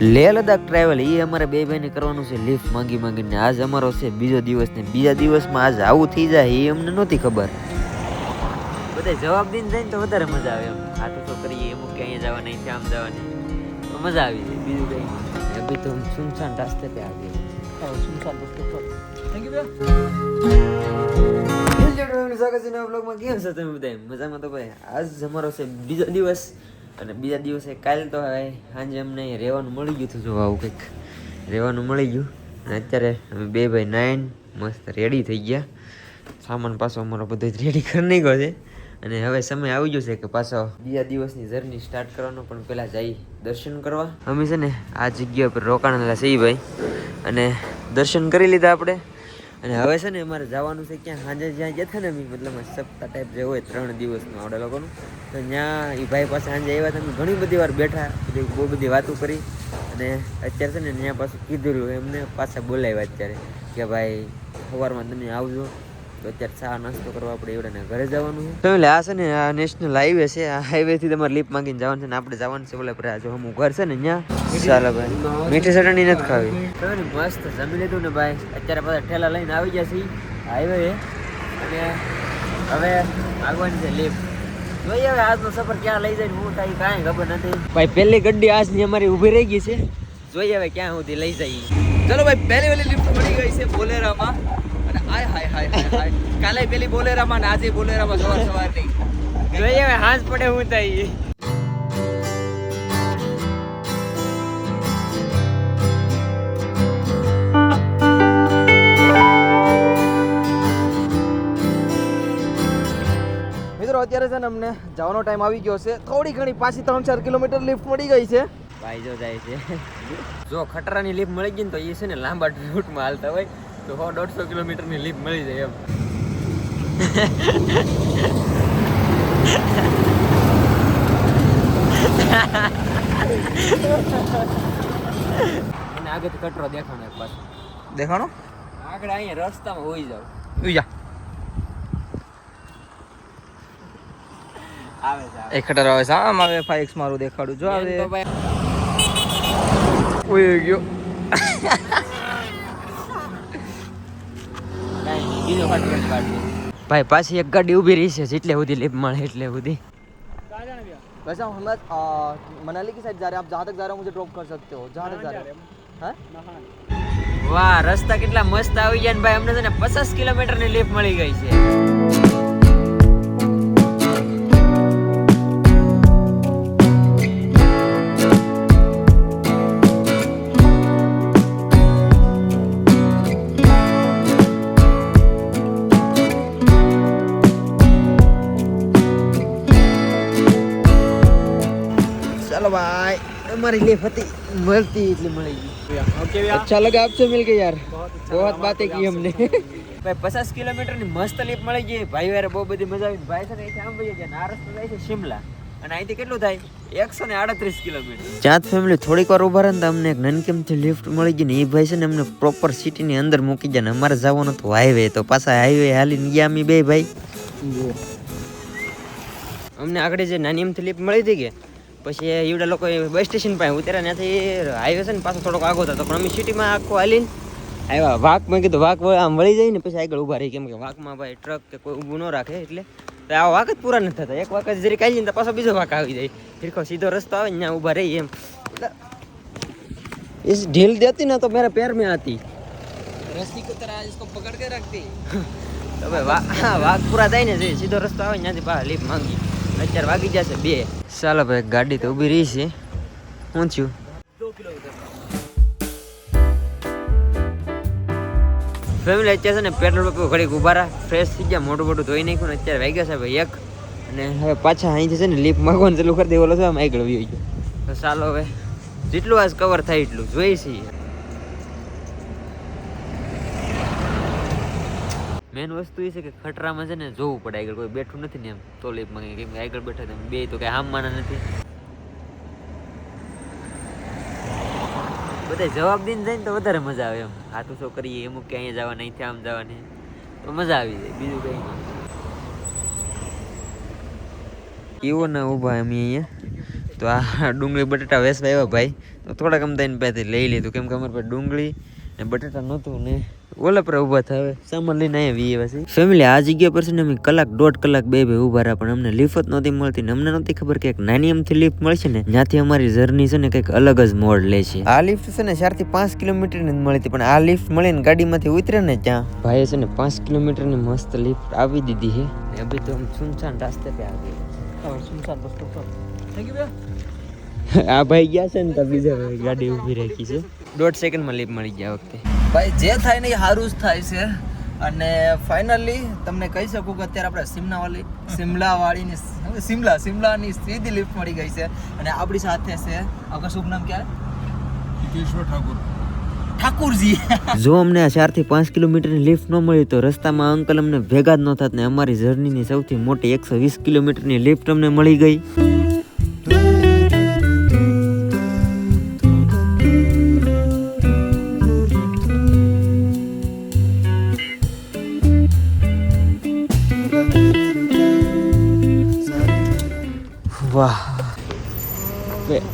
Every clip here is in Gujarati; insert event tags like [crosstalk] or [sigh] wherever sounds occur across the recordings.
લેહ લદાખ ટ્રાવેલ એ અમારે બે ભાઈને કરવાનું છે લિફ્ટ માંગી માંગીને. આજ અમારો છે બીજો દિવસ ને બીજા દિવસમાં આજ આવું થઈ જાય એ અમને નહોતી ખબર. બધા જવાબ દઈને ને તો વધારે મજા આવે એમ. આટલું તો કરીએ અમુક કે જવા નહીં આમ જવાની. તો મજા આવી જાય બીજું કંઈ. અભી તો સુમસાન રાસ્તે પે આવી સુમસાન રસ્તે પર. થેન્ક યુ ભૈયા સ્વાગત છે નવા બ્લોગમાં કેમ છો તમે બધા મજામાં તો ભાઈ? આજ અમારો છે બીજો દિવસ. અને બીજા દિવસે કાલે તો હવે સાંજે અમને રહેવાનું મળી ગયું હતું જો આવું કંઈક. રહેવાનું મળી ગયું. અને અત્યારે અમે બે ભાઈ નાઈન મસ્ત રેડી થઈ ગયા. સામાન પાછો અમારો બધો રેડી કરી નાખ્યો છે. અને હવે સમય આવી ગયો છે કે પાછો બીજા દિવસની જર્ની સ્ટાર્ટ કરવાનો, પણ પહેલાં જઈ દર્શન કરવા. અમે છે ને આ જગ્યા પર રોકાણેલા સહી ભાઈ. અને દર્શન કરી લીધા આપણે. અને હવે છે ને અમારે જવાનું છે ક્યાં? સાંજે જ્યાં ગયા ને અમે, મતલબ સપ્તાહ ટાઈપ જે હોય ત્રણ દિવસનું આવડે લોકોનું, તો ત્યાં એ ભાઈ પાસે સાંજે આવ્યા હતા અમે ઘણી બધી વાર બેઠા, બધી, બહુ બધી વાતો કરી અને અત્યારે છે ને ત્યાં પાછું કીધેલું, એમને પાછા બોલાવ્યા અત્યારે કે ભાઈ સવારમાં તમે આવજો. તો અત્યારે ચા નાસ્તો કરવા આપણે એવડાને ઘરે જવાનું છે. તો એટલે આ છે ને આ નેશનલ હાઈવે છે આ હાઈવે થી તમારે લીપ માંગીને જવાનું છે ને આપણે જવાનું છે બોલે પર જો હું ઘર છે ને ત્યાં ચાલો ભાઈ. મીઠી ચટણી નથી ખાવી. મસ્ત જમી લીધું ને ભાઈ. અત્યારે પાછા ઠેલા લઈને આવી ગયા છીએ. હાઈવે અને હવે આગવાની છે લીપ જોઈએ હવે આજનો સફર ક્યાં લઈ જાય હું કાંઈ કાંઈ ખબર નથી. ભાઈ પહેલી આજની અમારી ઊભી રહી ગઈ છે. જોઈએ હવે ક્યાં સુધી લઈ જઈએ ચલો ભાઈ પહેલી વેલી લિફ્ટ મળી ગઈ છે બોલેરામાં અને આય હાય હાય હાય હાય કાલે પેલી બોલેરામાં ને આજે બોલેરામાં સવાર સવાર નહીં જોઈએ હવે હાંસ પડે હું થઈ મિત્રો અત્યારે છે ને અમને જવાનો ટાઈમ આવી ગયો છે. થોડી ઘણી પાછી ત્રણ ચાર કિલોમીટર લિફ્ટ મળી ગઈ છે. ભાઈ જો જાય છે. જો ખટરાની લિફ્ટ મળી ગઈ ને તો એ છે ને લાંબા રૂટમાં હાલતા હોય. તો સો દોઢસો કિલોમીટરની લિફ્ટ મળી જાય એમ. અને આગળથી કટરો દેખાણો એક પાછો. દેખાણો? આગળ અહીંયા રસ્તામાં હોઈ જાવ ઉજા આવે છે એક ખટર આવે છે. આમ આવે ફાઈવ મારું દેખાડું. જો આવે. ઉઈ ગયો. બીજો કાઢજો. ભાઈ પાછી એક ગાડી ઊભી રહી છે જેટલે સુધી લીપ મળે એટલે સુધી वैसे हम हमें आ, मनाली की साइड जा रहे हैं आप जहाँ तक जा रहे हो मुझे ड्रॉप कर सकते हो जहाँ तक जा रहे हो हैं વાહ રસ્તા કેટલા મસ્ત આવી ગયા ને ભાઈ અમને છે ને પચાસ કિલોમીટર ની લીફ મળી ગઈ છે ચાલો ભાઈ અમારી લીફ હતી મળતી એટલે મળી ગઈ. અચ્છા લગા આપસે મિલ કે યાર? બહોત બાતે કી હમને ભાઈ પચાસ કિલોમીટરની મસ્ત લીફ મળી ગઈ. ભાઈ વાર બહુ બધી મજા આવી. ભાઈ સર અહીંથી આમ ભાઈ છે આ રસ્તો જાય છે શિમલા. અને અહીંથી કેટલું થાય? એકસો ને આડત્રીસ કિલોમીટર. જાત ફેમિલી થોડીક વાર ઊભા રહે ને અમને એક નનકેમથી લિફ્ટ મળી ગઈ ને એ ભાઈ છે ને અમને પ્રોપર સિટીની અંદર મૂકી જાય ને અમારે જવાનું હતું હાઈવે તો પાછા હાઈવે હાલીને ગયા અમે બે ભાઈ. અમને આગળ જે નાની એમથી લિફ્ટ મળી હતી કે? પછી એવડા લોકો બસ સ્ટેશન પાસે ઉતર્યા ત્યાંથી હાઈવે છે ને પાછો થોડોક આગો હતો પણ અમે સિટીમાં આખો હાલીને આવ્યા વાઘ મેં કીધું વાઘ વળી આમ વળી જાય ને પછી આગળ ઊભા રહી કેમ કે વાઘમાં ભાઈ ટ્રક કે કોઈ ઊભું ન રાખે એટલે તો આ વાઘ જ પૂરા નથી થતા એક વાઘ જ જરી કાઢી ને તો પાછો બીજો વાઘ આવી જાય ફિરકો સીધો રસ્તો આવે ને ત્યાં ઊભા રહી એમ એટલે इस ढील देती ना तो मेरे पैर में आती रस्सी की तरह इसको पकड़ के रखती તો ભાઈ વા- હા, વાઘ પૂરા થાય ને જે સીધો રસ્તો આવે ને ત્યાંથી બહાર લીપ માંગી અત્યારે વાગી જશે, બે. ચાલો ભાઈ, ગાડી તો ઊભી રહી છે. થયું ફેમિલી અત્યારે છે ને પેટ્રોલ પંપ ઘડીક ઊભા રહ્યા ફ્રેશ થઈ ગયા, મોટું મોટું ધોઈ નાખ્યું ને અત્યારે વાગ્યા છે ભાઈ એક. અને હવે પાછા અહીંથી છે ને લીપ માંગવાનું ચાલુ કરી દે, ઓલો છે આમ આગળ ગયો તો ચાલો હવે, જેટલું આજ કવર થાય એટલું જોઈ છીએ. મેન વસ્તુ એ છે કે ખટરામાં છે ને જોવું પડે. આગળ કોઈ બેઠું નથી ને એમ. તો લીપ માંગે કેમ કે આગળ બેઠા તમે બે તો કાંઈ હામવાના નથી. બધા જવાબ દઈને જાય ને તો વધારે મજા આવે એમ. તો શું કરીએ? અમુક કે અહીંયા જવા નહીં આમ જવાની. તો મજા આવી જાય. બીજું કંઈ કેવો ના ઊભા અમે અહીંયા? તો આ ડુંગળી બટાટા વેસવા આવ્યા ભાઈ. તો થોડાક અમદાવાદ પાસેથી લઈ લીધું. કેમ કે અમારી ડુંગળી ને બટેટા નહોતું ને ઓલા પર ઊભા થાય સામાન લઈને અહીંયા વીએ પછી. ફેમિલી આ જગ્યા પર છે ને અમે કલાક દોઢ કલાક બે બે ઊભા રહ્યા પણ અમને લિફ્ટ નહોતી મળતી ને અમને નહોતી ખબર કે એક નાની અમથી લિફ્ટ મળશે ને જ્યાંથી અમારી જર્ની છે ને કંઈક અલગ જ મોડ લે છે. આ લિફ્ટ છે ને ચારથી પાંચ કિલોમીટરની જ મળી હતી પણ આ લિફ્ટ મળી ને ગાડીમાંથી ઉતરે ને ત્યાં. ભાઈએ છે ને પાંચ કિલોમીટરની મસ્ત લિફ્ટ આવી દીધી છે. ને અભી તો સુનસાન રાસ્તે પે આ ગए થેન્ક યુ [laughs] આ ભાઈ ગયા છે ને તો બીજા ભાઈ ગાડી ઊભી રાખી છે. દોઢ સેકન્ડમાં લીપ મળી ગયા વખતે. ભાઈ જે થાય ને એ સારું જ થાય છે. અને ફાઇનલી તમને કહી શકું કે અત્યારે આપણે સિમલા વાળી સિમલા સિમલાની સીધી લિફ્ટ મળી ગઈ છે. અને આપણી સાથે છે આપકા શુભ નામ ક્યાં ઠાકુરજી. [laughs] જો અમને ચારથી ચારથી પાંચ કિલોમીટરની લિફ્ટ ન મળી તો રસ્તામાં અંકલ અમને ભેગા જ ન થાત ને અમારી જર્નીની સૌથી મોટી એકસો વીસ કિલોમીટરની લિફ્ટ અમને મળી ગઈ.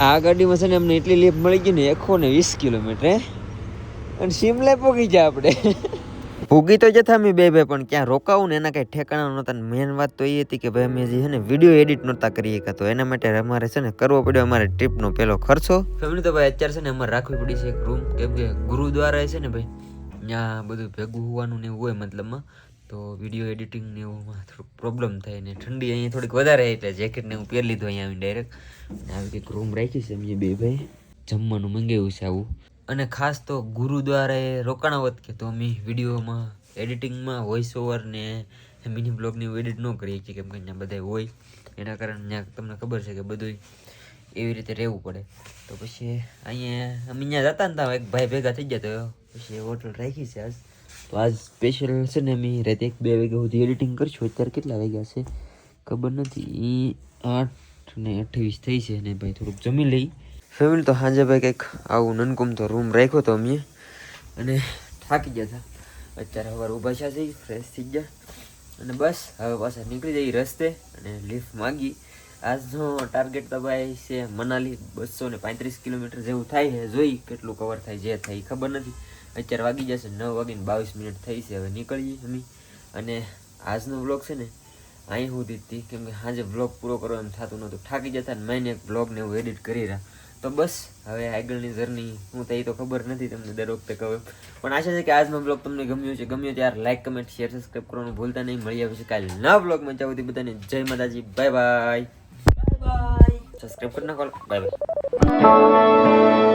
આ ગાડીમાં છે ને અમને એટલી લીફ મળી ગઈ ને એકસો ને વીસ કિલોમીટર અને સિમલા પોગી જાય આપણે. ભૂગી તો જતા અમે બે બે પણ ક્યાં રોકાવું ને એના કંઈ ઠેકાણા નહોતા મેન વાત તો એ હતી કે ભાઈ અમે જે છે ને વીડિયો એડિટ નહોતા કરી શકા તો એના માટે અમારે છે ને કરવો પડ્યો અમારે ટ્રીપનો પેલો ખર્ચો. ફેમિલી તો ભાઈ અત્યારે છે ને અમારે રાખવી પડી છે એક રૂમ કેમ કે ગુરુદ્વારા છે ને ભાઈ ત્યાં બધું ભેગું હોવાનું ને એવું હોય મતલબમાં. તો વીડિયો એડિટિંગ ને એવુંમાં થોડુંક પ્રોબ્લેમ થાય ને ઠંડી અહીંયા થોડીક વધારે એટલે જેકેટ ને હું પહેરી લીધું અહીંયા આવીને ડાયરેક્ટ આવી કંઈક રૂમ રાખી છે અમે બે ભાઈ. જમવાનું મંગાવ્યું છે આવું. અને ખાસ તો ગુરુદ્વારાએ રોકાણા હોત કે તો અમે વિડીયોમાં, એડિટિંગમાં વોઇસ ઓવર ને મિની બ્લોગની હું એડિટ ન કરીએ છીએ કેમ કે ત્યાં બધા હોય. એના કારણે ત્યાં તમને ખબર છે કે બધું એવી રીતે રહેવું પડે. તો પછી અહીંયા, અમે ત્યાં જતા ને ત્યાં એક ભાઈ ભેગા થઈ ગયા તો પછી હોટલ રાખી છે આજ. તો આજ સ્પેશિયલ છે ને અમે રાતે એક બે વાગ્યા સુધી એડિટિંગ કરશું. અત્યારે કેટલા વાગ્યા છે? ખબર નથી. એ આઠ ને અઠ્યાવીસ થઈ છે ને ભાઈ થોડુંક જમી લઈ. ફેમિલી તો સાંજે ભાઈ કંઈક આવું નનકુમ તો રૂમ રાખ્યો તો અમે. અને થાકી ગયા હતા. અત્યારે સવારે ઊભા છે ફ્રેશ થઈ ગયા. અને બસ હવે પાછા નીકળી જઈ રસ્તે અને લિફ્ટ માગી. આજનો ટાર્ગેટ તો ભાઈ છે મનાલી બસો ને પાંત્રીસ કિલોમીટર જેવું થાય છે. જોઈ કેટલું કવર થાય, જે થાય ખબર નથી. અત્યારે વાગી જશે નવ વાગીને બાવીસ મિનિટ થઈ છે હવે નીકળીએ અમે. અને આજનો વ્લોગ છે ને અહીં હું દીધી કેમ કે આજે વ્લોગ પૂરો કરવા એમ થતું નહોતું. થાકી જતા ને મેં એક વ્લોગને હું એવું એડિટ કરી રહ્યા. તો બસ હવે આગળની જર્ની હું થઈ તો ખબર નથી તમને દર વખતે કહું પણ આશા છે કે આજનો બ્લોગ તમને ગમ્યો છે ગમ્યો ત્યારે લાઇક કમેન્ટ શેર સબસ્ક્રાઈબ કરવાનું ભૂલતા નહીં. મળી આવે છે કાલે નવા બ્લોગમાં જાવ બધાને જય માતાજી. બાય બાય બાય સબસ્ક્રાઈબ કરી નાખો. Bye bye